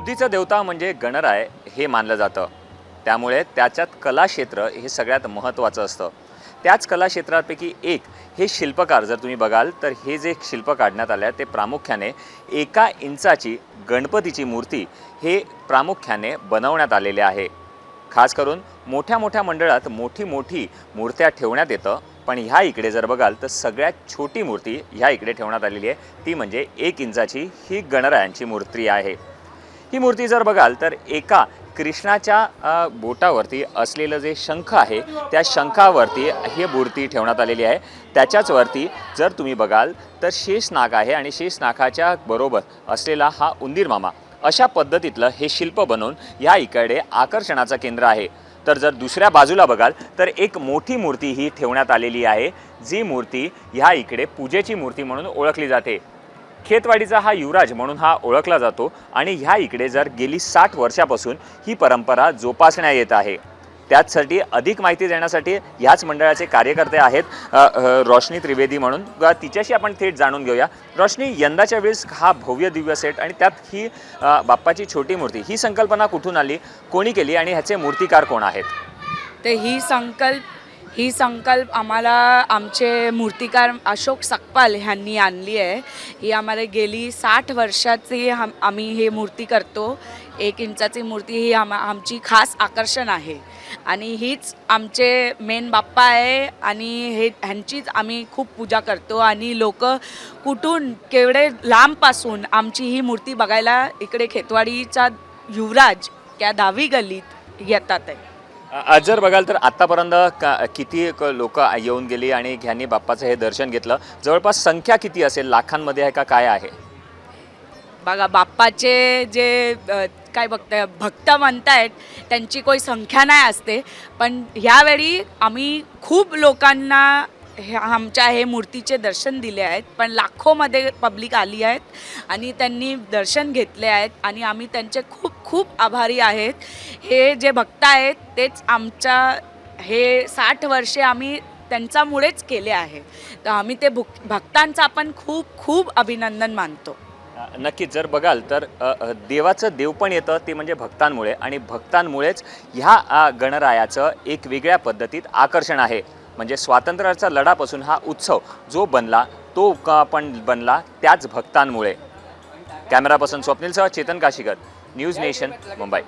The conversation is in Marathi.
बुद्धीचं देवता म्हणजे गणराय हे मानलं जातं. त्यामुळे त्याच्यात कलाक्षेत्र हे सगळ्यात महत्त्वाचं असतं. त्याच कलाक्षेत्रापैकी एक हे शिल्पकार जर तुम्ही बघाल तर हे जे शिल्प काढण्यात आलं आहे ते प्रामुख्याने एका इंचाची गणपतीची मूर्ती हे प्रामुख्याने बनवण्यात आलेले आहे. खास करून मोठ्या मोठ्या मंडळात मोठी मोठी मूर्त्या ठेवण्यात येतं. पण ह्या इकडे जर बघाल तर सगळ्यात छोटी मूर्ती ह्या इकडे ठेवण्यात आलेली आहे. ती म्हणजे एक इंचाची ही गणरायांची मूर्ती आहे. ही मूर्ती जर बघाल तर एका कृष्णाच्या बोटावरती असलेलं जे शंख आहे त्या शंखावरती ही मूर्ती ठेवण्यात आलेली आहे. त्याच्याच वरती जर तुम्ही बघाल तर शेषनाग आहे आणि शेषनागाच्या बरोबर असलेला हा उंदीर मामा. अशा पद्धतीतलं हे शिल्प बनवून ह्या इकडे आकर्षणाचं केंद्र आहे. तर जर दुसऱ्या बाजूला बघाल तर एक मोठी मूर्ती ही ठेवण्यात आलेली आहे जी मूर्ती ह्या इकडे पूजेची मूर्ती म्हणून ओळखली जाते. खेतवाडीचा हा युवराज म्हणून हा ओळखला जातो आणि ह्या इकडे जर गेली साठ वर्षापासून ही परंपरा जोपासण्यात येत आहे. त्याचसाठी अधिक माहिती देण्यासाठी ह्याच मंडळाचे कार्यकर्ते आहेत रोशनी त्रिवेदी म्हणून. व तिच्याशी आपण थेट जाणून घेऊया. रोशनी यंदाच्या वेळेस हा भव्य दिव्य सेट आणि त्यात ही बाप्पाची छोटी मूर्ती ही संकल्पना कुठून आली कोणी केली आणि ह्याचे मूर्तिकार कोण आहेत? तर ही संकल्प ही संकल्प आम्हाला आमचे मूर्तिकार अशोक सकपाल ह्यांनी आणली आहे. ही आम्हाला गेली साठ वर्षाची हम आम्ही हे मूर्ती करतो. एक इंचाची मूर्ती ही आम आमची खास आकर्षण आहे. आणि हीच आमचे मेन बाप्पा आहे आणि हे ह्यांचीच आम्ही खूप पूजा करतो. आणि लोक कुठून केवढे लांबपासून आमची ही मूर्ती बघायला इकडे खेतवाडीचा युवराज त्या दहावी गल्लीत येतात आहे. आज जर बघाल तर आत्तापर्यंत का किती लोक येऊन गेली आणि ह्यांनी बाप्पाचं हे दर्शन घेतलं जवळपास संख्या किती असेल? लाखांमध्ये आहे का काय आहे? बघा बाप्पाचे जे अ, काय बघताय भक्त म्हणतायत त्यांची काही संख्या नाही असते. पण ह्यावेळी आम्ही खूप लोकांना हे आमच्या हे मूर्तीचे दर्शन दिले आहेत पण लाखोमध्ये पब्लिक आली आहेत आणि त्यांनी दर्शन घेतले आहेत आणि आम्ही त्यांचे खूप खूप आभारी आहेत. हे जे भक्त आहेत तेच आमच्या हे साठ वर्षे आम्ही त्यांच्यामुळेच केले आहे. तर आम्ही ते भुक भक्तांचं आपण खूप खूप अभिनंदन मानतो. नक्कीच जर बघाल तर देवाचं देव पण येतं ते म्हणजे भक्तांमुळे आणि भक्तांमुळेच ह्या गणरायाचं एक वेगळ्या पद्धतीत आकर्षण आहे. म्हणजे स्वातंत्र्याचा लढापासून हा उत्सव जो बनला तो का पण बनला त्याच भक्तांमुळे. कॅमेरापासून स्वप्नीलसह चेतन काशीकर न्यूज नेशन मुंबई.